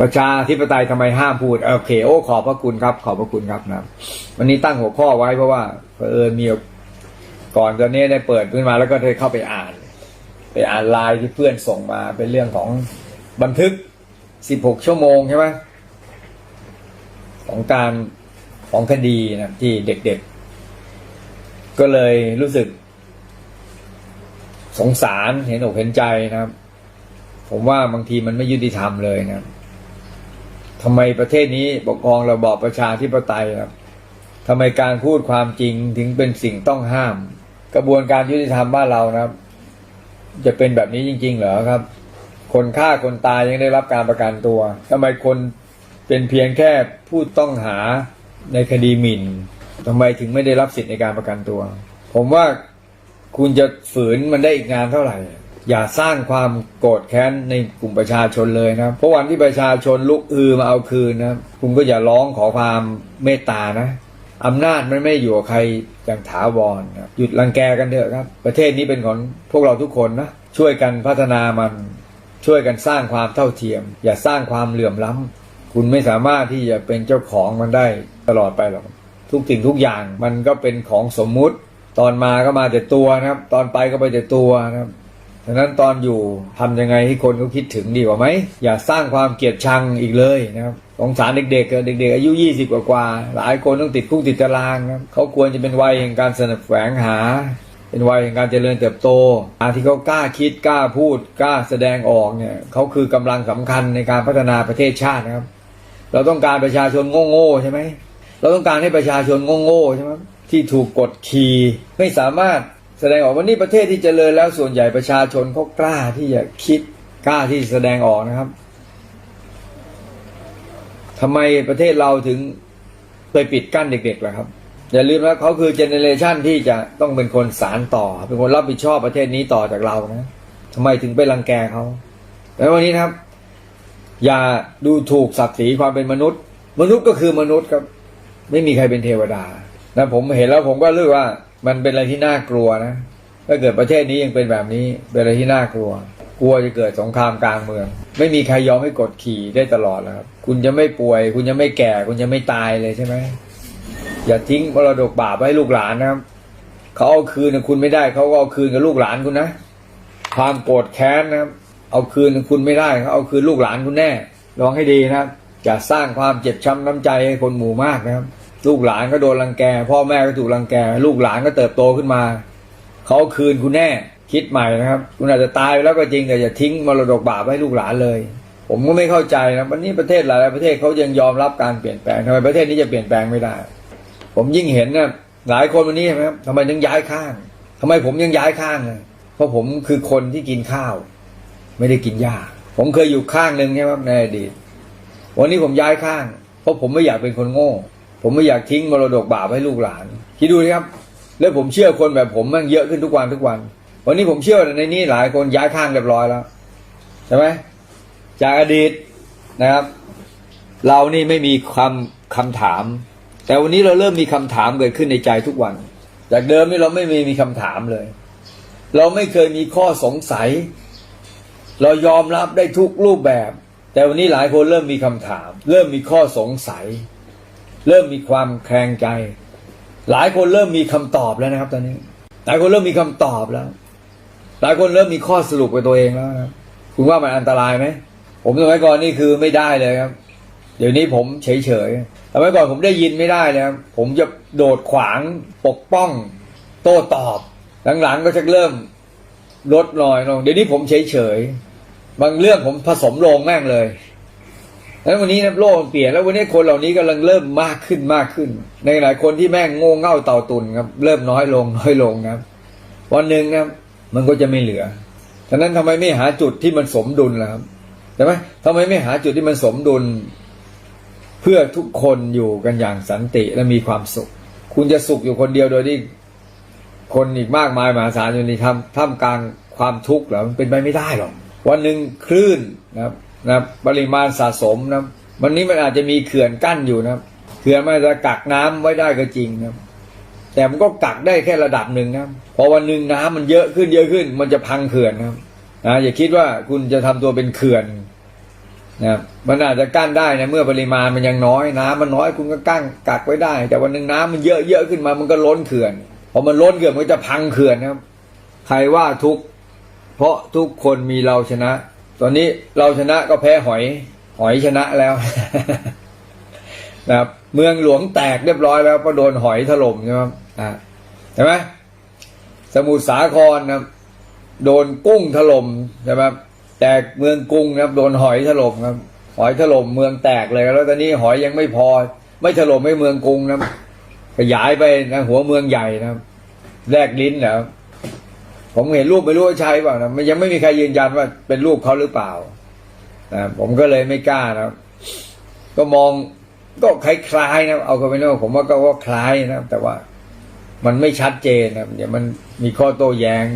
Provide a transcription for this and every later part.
ประชาธิปไตยทำไมห้ามพูดโอเคโอ้ขอบพระคุณครับ ขอบพระคุณครับนะวันนี้ตั้งหัวข้อไว้เพราะว่าเผอิญมีก่อนตอนนี้ได้เปิดขึ้นมาแล้วก็ได้เข้าไปอ่าน ไปอ่านไลน์ที่เพื่อนส่งมาเป็นเรื่องของบันทึก 16 ชั่วโมงใช่ไหมของการของคดีนะที่เด็กๆ ก็เลยรู้สึก สงสารเห็นอกเห็นใจนะครับ ผมว่าบางทีมันไม่ยุติธรรมเลยนะ ทำไมประเทศนี้ปกครองระบอบประชาธิปไตยครับทำไมการพูดความจริงถึงเป็นสิ่งต้องห้าม กระบวนการยุติธรรมบ้านเรานะครับ จะเป็นแบบนี้จริง ๆ เหรอครับ คนฆ่าคนตายยังได้รับการประกันตัวทำไมคนเป็นเพียงแค่ผู้ต้องหาในคดีหมิ่นทำไมถึงไม่ได้รับสิทธิ์ในการประกันตัว ผมว่าคุณจะฝืนมันได้อีกนานเท่าไหร่ อย่าสร้างความโกรธแค้นในกลุ่มประชาชนเลยนะเพราะวันที่ประชาชนลุกฮือมาเอาคืนนะคุณก็อย่าร้องขอความเมตตานะอำนาจมันไม่อยู่กับใครอย่างถาวรนะหยุดรังแกกันเถอะครับ ประเทศนี้เป็นของพวกเราทุกคนนะช่วยกันพัฒนามัน ช่วยกันสร้างความเท่าเทียม อย่าสร้างความเหลื่อมล้ำคุณไม่สามารถที่จะเป็นเจ้าของมันได้ตลอดไปหรอกทุกสิ่งทุกอย่างมันก็เป็นของสมมุติ ตอนมาก็มาแต่ตัวนะครับ ตอนไปก็ไปแต่ตัวนะครับ ดังนั้นตอนอยู่ทำยังไงให้คนเขาคิดถึงดีกว่าไหม อย่าสร้างความเกลียดชังอีกเลยนะครับสงสารเด็กๆเด็ก ๆ อายุ 20 กว่าๆหลายคนต้องติดคุกติดตารางครับเขาควรจะเป็นวัยแห่งการสนับแฝงหา เป็นวัยแห่งการเจริญเติบโตอาที่เขากล้าคิดกล้าพูดกล้าแสดงออกเนี่ยเขาคือกำลังสำคัญในการพัฒนาประเทศชาตินะครับ เราต้องการประชาชนโง่ๆใช่ไหมเราต้องการให้ประชาชนโง่ๆใช่ไหมที่ถูกกดขี่ไม่สามารถ แสดงออกวันนี้ประเทศที่เจริญแล้วส่วนใหญ่ประชาชนเขากล้าที่จะคิดกล้าที่แสดงออกนะครับทำไมประเทศเราถึงไปปิดกั้นเด็กๆล่ะครับ อย่าลืมนะเขาคือเจเนเรชันที่จะต้องเป็นคนสารต่อ เป็นคนรับผิดชอบประเทศนี้ต่อจากเรานะทำไมถึงไปรังแกเขาแล้ววันนี้นะครับ อย่าดูถูกศักดิ์ศรีความเป็นมนุษย์ มนุษย์ก็คือมนุษย์ครับ ไม่มีใครเป็นเทวดานะผมเห็นแล้วผมก็รู้ว่า มันเป็นอะไรที่น่ากลัวนะถ้าเกิดประเทศนี้ยังเป็นแบบนี้เป็นอะไรที่น่ากลัว กลัวจะเกิดสงครามกลางเมือง ไม่มีใครยอมให้กดขี่ได้ตลอดแล้วครับคุณจะไม่ป่วย คุณจะไม่แก่ คุณจะไม่ตายเลยใช่ไหมอย่าทิ้งมรดกบาปไว้ให้ลูกหลานนะครับเขาเอาคืนคุณไม่ได้เขาก็เอาคืนกับลูกหลานคุณนะความโกรธแค้นนะครับ เอาคืนคุณไม่ได้เขาเอาคืนลูกหลานคุณแน่ลองให้ดีนะครับอย่าสร้างความเจ็บช้ำน้ำใจให้คนหมู่มากนะครับ ลูกหลานก็โดนรังแก พ่อแม่ก็ถูกรังแก ลูกหลานก็เติบโตขึ้นมา เขาคืนคุณแน่ คิดใหม่นะครับ คุณอาจจะตายไปแล้วก็จริงแต่อย่าทิ้งมรดกบาปให้ลูกหลานเลย ผมก็ไม่เข้าใจนะวันนี้ประเทศหลายประเทศเขายังยอมรับการเปลี่ยนแปลงทำไมประเทศนี้จะเปลี่ยนแปลงไม่ได้ ผมยิ่งเห็นนะหลายคนวันนี้นไหมครับทำไมยังย้ายข้างทำไมผมยังย้ายข้างนะเพราะผมคือคนที่กินข้าว ไม่ได้กินหญ้าผมเคยอยู่ข้างหนึ่งใช่ไหมครับในอดีตวันนี้ผมย้ายข้าง เพราะผมไม่อยากเป็นคนโง่ ผมไม่อยากทิ้งมรดกบาปให้ลูกหลาน คิดดูนะครับ แล้วผมเชื่อคนแบบผมมันเยอะขึ้นทุกวันทุกวัน วันนี้ผมเชื่อในนี้หลายคนย้ายข้างเรียบร้อยแล้วใช่ไหมจากอดีตนะครับ เรานี่ไม่มีคำคำถาม แต่วันนี้เราเริ่มมีคำถามเกิดขึ้นในใจทุกวัน จากเดิมนี่เราไม่มีมีคำถามเลย เราไม่เคยมีข้อสงสัย เรายอมรับได้ทุกรูปแบบ แต่วันนี้หลายคนเริ่มมีคำถาม เริ่มมีข้อสงสัย เริ่มมีความแคลงใจ หลายคนเริ่มมีคำตอบแล้วนะครับ ตอนนี้ หลายคนเริ่มมีคำตอบแล้ว หลายคนเริ่มมีข้อสรุปกับตัวเองแล้วครับคุณว่ามันอันตรายไหมผมสมัยก่อนนี่คือไม่ได้เลยครับ เดี๋ยวนี้ผมเฉยเฉยๆสมัยก่อนผมได้ยินไม่ได้เลยครับผมจะโดดขวางปกป้อง โต้ตอบ หลังๆก็จะเริ่มลดลอยลงเดี๋ยวนี้ผมเฉยเฉยๆบางเรื่องผมผสมลงแม่งเลย แล้ววันนี้นะโลกมันเปลี่ยนแล้ววันนี้คนเหล่านี้กำลังเริ่มมากขึ้นมากขึ้น ในหลายคนที่แม่งโง่เง่าเต่าตุนครับ เริ่มน้อยลงน้อยลงนะครับ วันหนึ่งนะครับมันก็จะไม่เหลือฉะนั้นทำไมไม่หาจุดที่มันสมดุลล่ะครับใช่ไหมทำไมไม่หาจุดที่มันสมดุล เพื่อทุกคนอยู่กันอย่างสันติและมีความสุข คุณจะสุขอยู่คนเดียวโดยที่คนอีกมากมายมหาศาลอยู่ในท่ามท่ามกลางความทุกข์เหรอมันเป็นไปไม่ได้หรอกวันหนึ่งคลื่นนะครับ นะครับปริมาณสะสมนะครับวันนี้มันอาจจะมีเขื่อนกั้นอยู่นะเขื่อนมันจะกักน้ำไว้ได้ก็จริงนะแต่มันก็กักได้แค่ระดับหนึ่งนะพอวันหนึ่งน้ำมันเยอะขึ้นเยอะขึ้น มันจะพังเขื่อนนะนะอย่าคิดว่าคุณจะทำตัวเป็นเขื่อนนะมันอาจจะกั้นได้นะเมื่อปริมาณมันยังน้อยน้ำมันน้อยคุณก็กั้นกักไว้ได้ แต่วันหนึ่งน้ำมันเยอะเยอะขึ้นมา มันก็ล้นเขื่อนพอมันล้นเขื่อนมันก็จะพังเขื่อนนะครับ ใครว่าทุกเพราะทุกคนมีเราชนะ ตอนนี้เราชนะก็แพ้หอย หอยชนะแล้วนะครับเมืองหลวงแตกเรียบร้อยแล้วเพราะโดนหอยถล่มใช่ไหมครับอ่าเห็นไหมสมุทรสาครนะครับโดนกุ้งถล่มใช่ไหมแตกเมืองกุ้งนะครับ โดนหอยถล่มครับ หอยถล่มเมืองแตกเลยแล้วตอนนี้หอยยังไม่พอ ไม่ถล่มไม่เมืองกรุงนะครับขยายไปนะหัวเมืองใหญ่นะครับแลกลิ้นนะครับ ผมเห็นรูปไม่รู้ว่าใช่เปล่านะมันยังไม่มีใครยืนยันว่าเป็นรูปเขาหรือเปล่านะผมก็เลยไม่กล้านะก็มองก็คล้ายๆนะเอาเข้าไปโน่ผมว่าก็คล้ายนะแต่ว่ามันไม่ชัดเจนนะเดี๋ยวมันมีข้อโต้แย้ง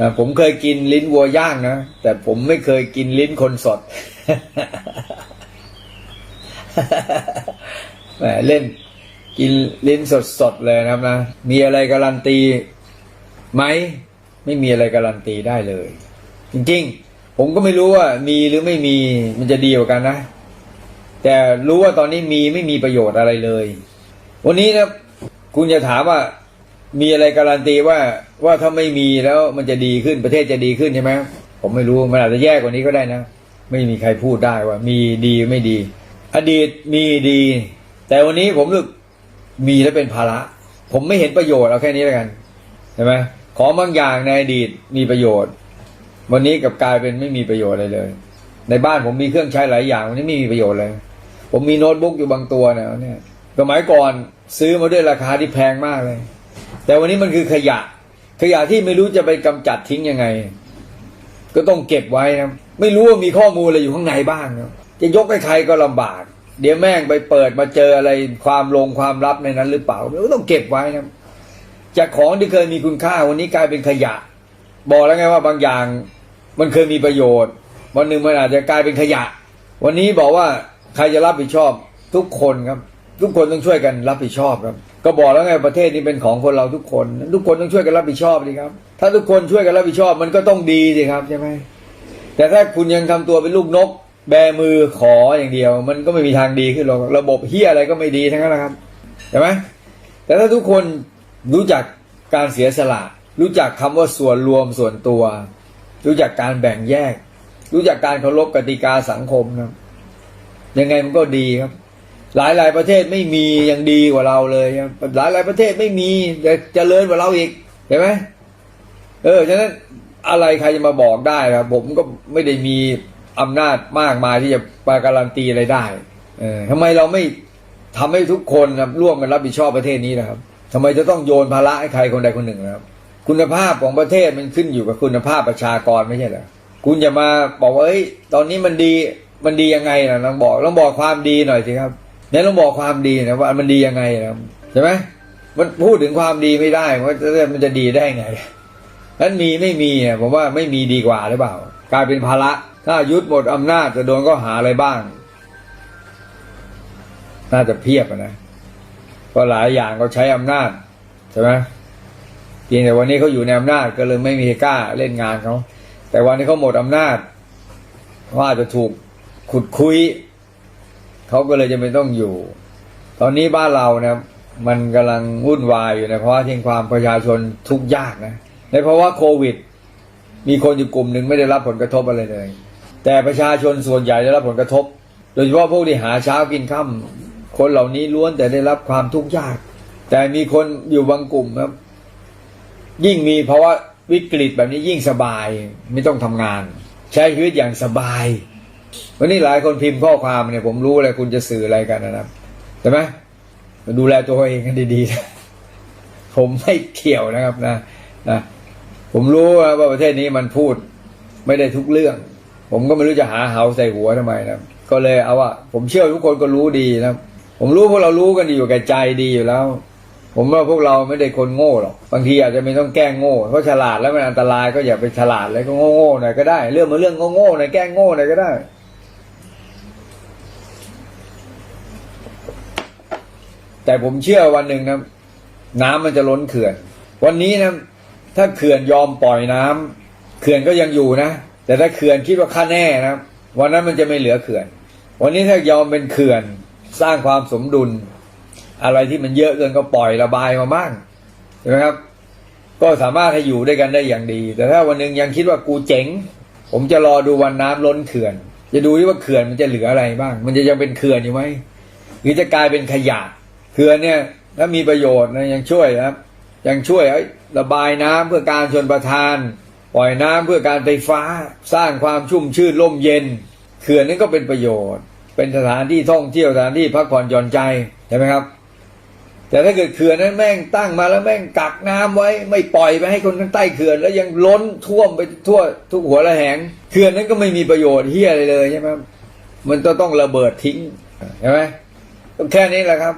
นะผมเคยกินลิ้นวัวย่างนะแต่ผมไม่เคยกินลิ้นคนสดแหมเล่นกินลิ้นสดๆเลยนะครับนะ มีอะไรการันตีไหม ไม่มีอะไรการันตีได้เลย จริงๆ ผมก็ไม่รู้ว่ามีหรือไม่มีมันจะดีกว่ากันนะ แต่รู้ว่าตอนนี้มีไม่มีประโยชน์อะไรเลย วันนี้นะคุณจะถามว่ามีอะไรการันตีว่าว่าถ้าไม่มีแล้วมันจะดีขึ้นประเทศจะดีขึ้นใช่ไหมผมไม่รู้มันอาจจะแย่กว่านี้ก็ได้นะ ไม่มีใครพูดได้ว่า มีดีไม่ดี อดีตมีดี แต่วันนี้ผมรู้มีแล้วเป็นภาระ ผมไม่เห็นประโยชน์เอาแค่นี้แล้วกันใช่ไหม ของบางอย่างในอดีตมีประโยชน์ วันนี้กับกลายเป็นไม่มีประโยชน์อะไรเลย ในบ้านผมมีเครื่องใช้หลายอย่างวันนี้ไม่มีประโยชน์เลย ผมมีโน้ตบุ๊กอยู่บางตัวเนี่ยเนี่ยสมัยก่อนซื้อมาด้วยราคาที่แพงมากเลย แต่วันนี้มันคือขยะ ขยะที่ไม่รู้จะไปกำจัดทิ้งยังไง ก็ต้องเก็บไว้นะไม่รู้ว่ามีข้อมูลอะไรอยู่ข้างในบ้างนะจะยกให้ใครก็ลำบาก เดี๋ยวแม่งไปเปิดมาเจออะไรความลงความลับในนั้นหรือเปล่าก็ต้องเก็บไว้นะ จากของที่เคยมีคุณค่าวันนี้กลายเป็นขยะ บอกแล้วไงว่าบางอย่างมันเคยมีประโยชน์ วันหนึ่งมันอาจจะกลายเป็นขยะ วันนี้บอกว่าใครจะรับผิดชอบทุกคนครับ ทุกคนต้องช่วยกันรับผิดชอบครับ ก็บอกแล้วไงประเทศนี้เป็นของคนเราทุกคน ทุกคนต้องช่วยกันรับผิดชอบดีครับ ถ้าทุกคนช่วยกันรับผิดชอบมันก็ต้องดีสิครับใช่ไหมแต่ถ้าคุณยังทำตัวเป็นลูกนก แบมือขออย่างเดียว มันก็ไม่มีทางดีขึ้นหรอกระบบเฮียอะไรก็ไม่ดีทั้งนั้นแหละครับใช่ไหมแต่ถ้าทุกคน รู้จักการเสียสละ รู้จักคำว่าส่วนรวมส่วนตัว รู้จักการแบ่งแยก รู้จักการเคารพกติกาสังคมครับยังไงมันก็ดีครับ หลายหลายประเทศไม่มียังดีกว่าเราเลยครับหลายหลายประเทศไม่มีจะเจริญกว่าเราอีกเห็นไหมเออฉะนั้นอะไรใครจะมาบอกได้ครับผมก็ไม่ได้มีอำนาจมากมายที่จะมาการันตีอะไรได้ เออทำไมเราไม่ทำให้ทุกคนครับร่วมกันรับผิดชอบประเทศนี้นะครับ ทำไมจะต้องโยนภาระให้ใครคนใดคนหนึ่งนะครับ คุณภาพของประเทศมันขึ้นอยู่กับคุณภาพประชากรไม่ใช่เหรอคุณอย่ามาบอกว่าเฮ้ยตอนนี้มันดีมันดียังไงนะลองบอกลองบอกความดีหน่อยสิครับเนี่ยลองบอกความดีนะว่ามันดียังไงนะใช่ไหมมันพูดถึงความดีไม่ได้ว่ามันจะดีได้ไงนั้นมีไม่มีอะผมว่าไม่มีดีกว่าหรือเปล่า กลายเป็นภาระถ้ายุดหมดอำนาจจะโดนก็หาอะไรบ้าง น่าจะเพียบนะ เพราะหลายอย่างก็ใช้อำนาจใช่ไหมเพียงแต่วันนี้เขาอยู่ในอำนาจก็เลยไม่มีกล้าเล่นงานเขาแต่วันนี้เขาหมดอำนาจเขาจะถูกขุดคุยเขาก็เลยจะไม่ต้องอยู่ ตอนนี้บ้านเรานะมันกำลังวุ่นวายอยู่ในภาะวะที่ความประชาชนทุกยากนะในภาวะโควิด มีคนอยู่กลุ่มหนึ่งไม่ได้รับผลกระทบอะไรเลย แต่ประชาชนส่วนใหญ่ได้รับผลกระทบ โดยเฉพาะพวกที่หาเช้ากินค่ำ คนเหล่านี้ล้วนแต่ได้รับความทุกข์ยาก แต่มีคนอยู่บางกลุ่มครับ ยิ่งมีภาะวะวิกฤตแบบนี้ยิ่งสบายไม่ต้องทำงาน ใช้ชีวิตอย่างสบาย วันนี้หลายคนพิมพ์ข้อความเนี่ย ผมรู้เลยคุณจะสื่ออะไรกันนะครับใช่ไหมดูแลตัวเองกันดีๆ ผมไม่เกี่ยวนะครับนะนะผมรู้ว่าประเทศนี้มันพูดไม่ได้ทุกเรื่อง ผมก็ไม่รู้จะหาเหาใส่หัวทำไมนะก็เลยเอาว่าผมเชื่อทุกคนก็รู้ดีนะ ผมรู้พวกเรารู้กันดีอยู่แก่ใจดีอยู่แล้ว ผมว่าพวกเราไม่ได้คนโง่หรอกบางทีอาจจะไม่ต้องแกล้งโง่เพราะฉลาดแล้วมันอันตรายก็อย่าไปฉลาดเลยก็โง่ๆหน่อยก็ได้ เรื่องมาเรื่องโง่ๆหน่อยแกล้งโง่หน่อยก็ได้แต่ผมเชื่อวันหนึ่งนะน้ำมันจะล้นเขื่อน วันนี้นะถ้าเขื่อนยอมปล่อยน้ำเขื่อนก็ยังอยู่นะ แต่ถ้าเขื่อนคิดว่าค่าแน่นะวันนั้นมันจะไม่เหลือเขื่อน วันนี้ถ้ายอมเป็นเขื่อน สร้างความสมดุล อะไรที่มันเยอะเกินก็ปล่อยระบายมาบ้างใช่ไหมครับ ก็สามารถให้อยู่ด้วยกันได้อย่างดี แต่ถ้าวันหนึ่งยังคิดว่ากูเจ๋ง ผมจะรอดูวันน้ำล้นเขื่อน จะดูที่ว่าเขื่อนมันจะเหลืออะไรบ้าง มันจะยังเป็นเขื่อนอยู่ไหมหรือจะกลายเป็นขยะเขื่อนเนี่ยถ้ามีประโยชน์นะยังช่วยนะครับ ยังช่วยเอ้ระบายน้ำเพื่อการชนประทาน ปล่อยน้ำเพื่อการไฟฟ้า สร้างความชุ่มชื่นร่มเย็น เขื่อนนั้นก็เป็นประโยชน์ เป็นสถานที่ท่องเที่ยวสถานที่พักผ่อนหย่อนใจใช่ไหมครับ แต่ถ้าเกิดเขื่อนนั้นแม่งตั้งมาแล้วแม่งกักน้ำไว้ ไม่ปล่อยไปให้คนข้างใต้เขื่อนแล้วยังล้นท่วมไปทั่วทุกหัวระแหงเขื่อนนั้นก็ไม่มีประโยชน์เฮียอะไรเลยใช่ไหมมันจะต้องระเบิดทิ้งใช่ไหมแค่นี้แหละครับ